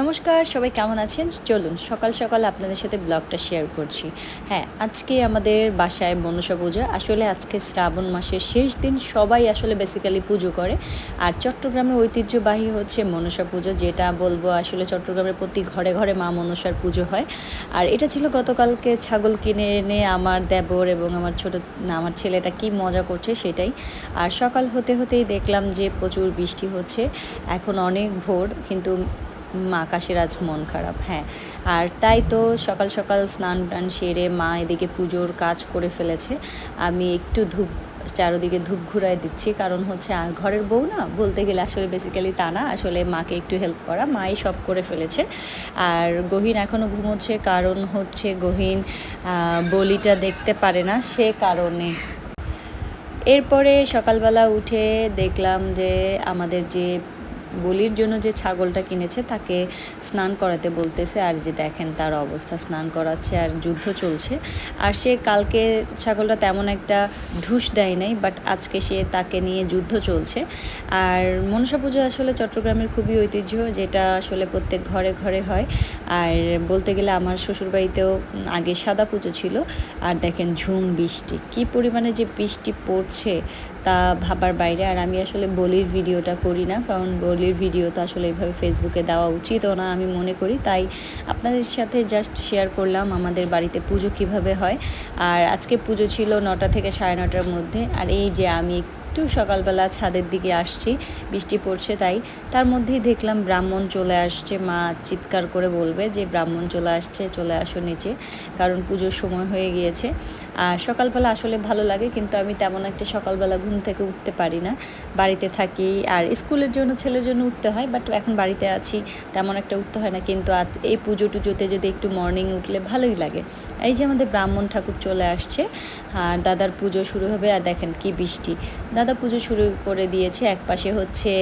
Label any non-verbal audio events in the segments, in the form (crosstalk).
নমস্কার, সবাই কেমন আছেন? চলুন, সকাল সকাল আপনাদের সাথে ব্লগটা শেয়ার করছি। হ্যাঁ আজকে আমাদের বাসায় মনসা পুজো। আসলে আজকে শ্রাবণ মাসের শেষ দিন, সবাই আসলে বেসিক্যালি পুজো করে। আর চট্টগ্রামের ঐতিহ্যবাহী হচ্ছে মনসা পুজো, যেটা বলব আসলে চট্টগ্রামের প্রতি ঘরে ঘরে মা মনসার পুজো হয়। আর এটা ছিল গতকালকে ছাগল কিনে এনে আমার দেবর এবং আমার ছোট আমার ছেলেটা কি মজা করছে সেটাই। আর সকাল হতে হতেই দেখলাম যে প্রচুর বৃষ্টি হচ্ছে। এখন অনেক ভোর, কিন্তু আকাশের আজ মন খারাপ হ্যাঁ। আর তাই তো সকাল সকাল স্নান টান সেরে মা এদিকে পুজোর কাজ করে ফেলেছে। আমি একটু ধূপ, চারোদিকে ধূপ ঘুরায় দিচ্ছি। কারণ হচ্ছে ঘরের বউ না, বলতে গেলে আসলে বেসিক্যালি তা না। আসলে মাকে একটু হেল্প করা, মাই সব করে ফেলেছে। আর গহীন এখনও ঘুমোচ্ছে। কারণ হচ্ছে গহীন বলিটা দেখতে পারে না সে কারণে। এরপরে সকালবেলা উঠে দেখলাম যে আমাদের যে বলির জন্য যে ছাগলটা কিনেছে তাকে স্নান করাতে বলতেছে, আর যে দেখেন তার অবস্থা, স্নান করাচ্ছে আর যুদ্ধ চলছে। আর সে কালকে ছাগলটা তেমন একটা ঢুস দেয় নাই বাট আজকে সে তাকে নিয়ে যুদ্ধ চলছে। আর মনসা পুজো আসলে চট্টগ্রামের খুবই ঐতিহ্য, যেটা আসলে প্রত্যেক ঘরে ঘরে হয়। আর বলতে গেলে আমার শ্বশুরবাড়িতেও আগে সাদা পুজো ছিল, আর দেখেন ঝুম বৃষ্টি, কি পরিমাণে যে বৃষ্টি পড়ছে তা ভাবার বাইরে। আর আমি আসলে বলির ভিডিওটা করি না, কারণ বলির ভিডিও তো আসলে এইভাবে ফেসবুকে দেওয়া উচিতও না, আমি মনে করি। তাই আপনাদের সাথে জাস্ট শেয়ার করলাম আমাদের বাড়িতে পুজো কীভাবে হয়। আর আজকে পুজো ছিল নটা থেকে সাড়ে নটার মধ্যে। আর এই যে আমি একটু সকালবেলা ছাদের দিকে আসছি, বৃষ্টি পড়ছে তাই। তার মধ্যেই দেখলাম ব্রাহ্মণ চলে আসছে, মা চিৎকার করে বলবে যে ব্রাহ্মণ চলে আসছে, চলে আসো নিচে, কারণ পুজোর সময় হয়ে গিয়েছে। আর সকালবেলা আসলে ভালো লাগে, কিন্তু আমি তেমন একটা সকালবেলা ঘুম থেকে উঠতে পারি না। বাড়িতে থাকি, আর স্কুলের জন্য ছেলের জন্য উঠতে হয়, বাট এখন বাড়িতে আছি, তেমন একটা উঠতে হয় না, কিন্তু এই পুজো টুজোতে যদি একটু মর্নিংয়ে উঠলে ভালোই লাগে। এই যে আমাদের ব্রাহ্মণ ঠাকুর চলে আসছে, আর দাদার পুজো শুরু হবে, আর দেখেন কি বৃষ্টি। দাদা পুজো শুরু করে দিয়েছে। এক পাশে হচ্ছে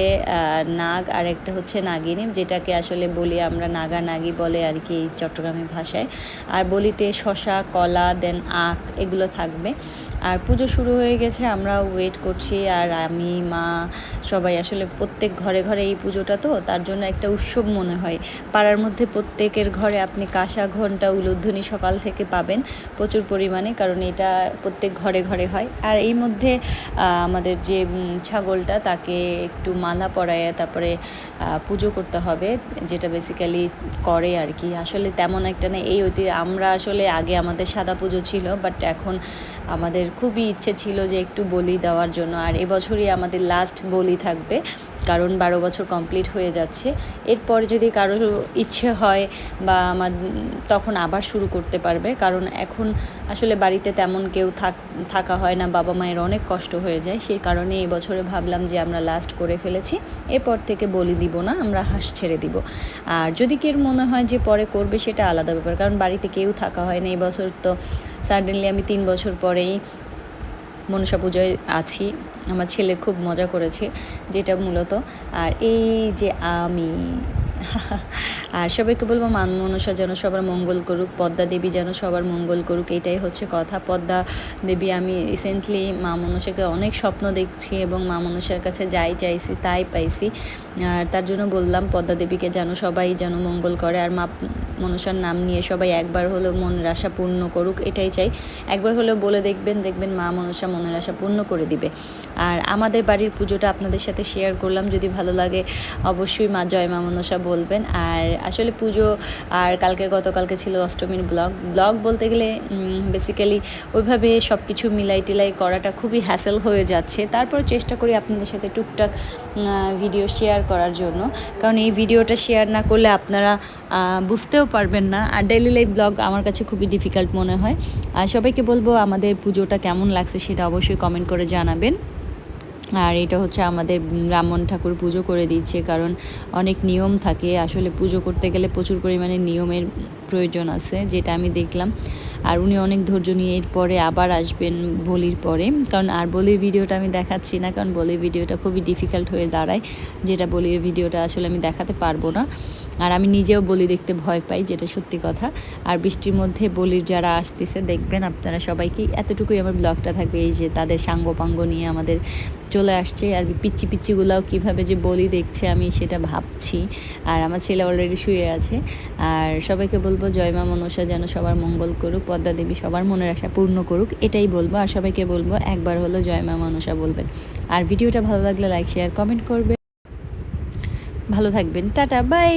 নাগ আর একটা হচ্ছে নাগিনী, যেটাকে আসলে বলি আমরা নাগা নাগি বলে আর কি চট্টগ্রামের ভাষায়। আর বলিতে শশা, কলা, দেন আখ এগুলো থাকবে। আর পুজো শুরু হয়ে গেছে আমরা ওয়েট করছি। আর আমি, মা সবাই আসলে প্রত্যেক ঘরে ঘরে এই পুজোটা তো, তার জন্য একটা উৎসব মনে হয়। পাড়ার মধ্যে প্রত্যেকের ঘরে আপনি কাঁসা, ঘণ্টা, উলুধ্বনি সকাল থেকে পাবেন প্রচুর পরিমাণে, কারণ এটা প্রত্যেক ঘরে ঘরে হয়। আর এই মধ্যে আমাদের যে ছাগলটা তাকে একটু মালা পরায় তারপরে পুজো করতে হবে, যেটা বেসিক্যালি করে আর কি। আসলে তেমন একটা না এই অতি, আমরা আসলে আগে আমাদের সাদা পুজো ছিল বাট এখন আমাদের খুবই ইচ্ছে ছিল যে একটু বলি দেওয়ার জন্য। আর এবছরই আমাদের লাস্ট বলি থাকবে। কারণ বারো বছর কমপ্লিট হয়ে যাচ্ছে। এরপর যদি কারোর ইচ্ছে হয় বা আমার তখন আবার শুরু করতে পারবে। কারণ এখন আসলে বাড়িতে তেমন কেউ থাক, থাকা হয় না, বাবা মায়ের অনেক কষ্ট হয়ে যায়। সেই কারণে এই বছরে ভাবলাম যে আমরা লাস্ট করে ফেলেছি। এরপর থেকে বলি দিব না, আমরা হাঁস ছেড়ে দিব। আর যদি কেউ মনে হয় যে পরে করবে, সেটা আলাদা ব্যাপার। কারণ বাড়িতে কেউ থাকা হয় না। এই বছর তো সাডেনলি আমি তিন বছর পরেই মনসা পুজোয় আছি। আমার ছেলে খুব মজা করেছে, যেটা মূলত। আর এই যে আমি, (laughs) আর সবাইকে বলব মান মনসা যেন সবার মঙ্গল করুক, পদ্মা দেবী যেন সবার মঙ্গল করুক, এটাই হচ্ছে কথা। পদ্মা দেবী, আমি রিসেন্টলি মা মনসাকে অনেক স্বপ্ন দেখছি এবং মা মনসার কাছে যাই চাইছি, তাই পাইছি। আর তার জন্য বললাম, পদ্মা দেবীকে যেন সবাই যেন মঙ্গল করে। আর মা মনসার নাম নিয়ে সবাই একবার হলেও মনের আশা পূর্ণ করুক, এটাই চাই। একবার হলেও বলে দেখবেন দেখবেন মা মনসা মনের আশা পূর্ণ করে দিবে। আর আমাদের বাড়ির পুজোটা আপনাদের সাথে শেয়ার করলাম, যদি ভালো লাগে অবশ্যই মা জয় মা মনসা বলবেন। আর আসলে পুজো আর কালকে গতকালকে ছিল অষ্টমীর ব্লগ। ব্লগ বলতে গেলে বেসিক্যালি ওইভাবে সব কিছু মিলাই টিলাই করাটা খুবই হ্যাসেল হয়ে যাচ্ছে। তারপর চেষ্টা করি আপনাদের সাথে টুকটাক ভিডিও শেয়ার করার জন্য। কারণ এই ভিডিওটা শেয়ার না করলে আপনারা বুঝতেও পারবেন না। আর ডেলি লাইফ ব্লগ আমার কাছে খুবই ডিফিকাল্ট মনে হয়। আর সবাইকে বলব, আমাদের পুজোটা কেমন লাগছে সেটা অবশ্যই কমেন্ট করে জানাবেন। আর এটা হচ্ছে আমাদের ব্রাহ্মণ ঠাকুর পুজো করে দিচ্ছে, কারণ অনেক নিয়ম থাকে। আসলে পুজো করতে গেলে প্রচুর পরিমাণে নিয়মের প্রয়োজন আছে, যেটা আমি দেখলাম। আর উনি অনেক ধৈর্য নিয়ে এরপরে আবার আসবেন বলির পরে। কারণ আর বলির ভিডিওটা আমি দেখাচ্ছি না, কারণ বলির ভিডিওটা খুবই ডিফিকাল্ট হয়ে দাঁড়ায়। যেটা বলির ভিডিওটা আসলে আমি দেখাতে পারব না। আর আমি নিজেও বলি দেখতে ভয় পাই, যেটা সত্যি কথা। আর বৃষ্টির মধ্যে বলির যারা আসতেছে, দেখবেন আপনারা সবাইকে এতটুকুই আমার ব্লগটা থাকবে, এই যে তাদের সাঙ্গ পাঙ্গ নিয়ে আমাদের চলে আসছে। আর পিচ্ছি পিচ্ছিগুলাও কীভাবে যে বলি দেখছে আমি সেটা ভাবছি। আর আমার ছেলে অলরেডি শুয়ে আছে। আর সবাইকে বলব, জয় মা মনসা যেন সবার মঙ্গল করুক, পদ্মা দেবী সবার মনের আশা পূর্ণ করুক, এটাই বলব। আর সবাইকে বলব, একবার হলো জয় মা মনসা বলবেন। আর ভিডিওটা ভালো লাগলে লাইক শেয়ার কমেন্ট করবে। ভালো থাকবেন। Ta-ta bye.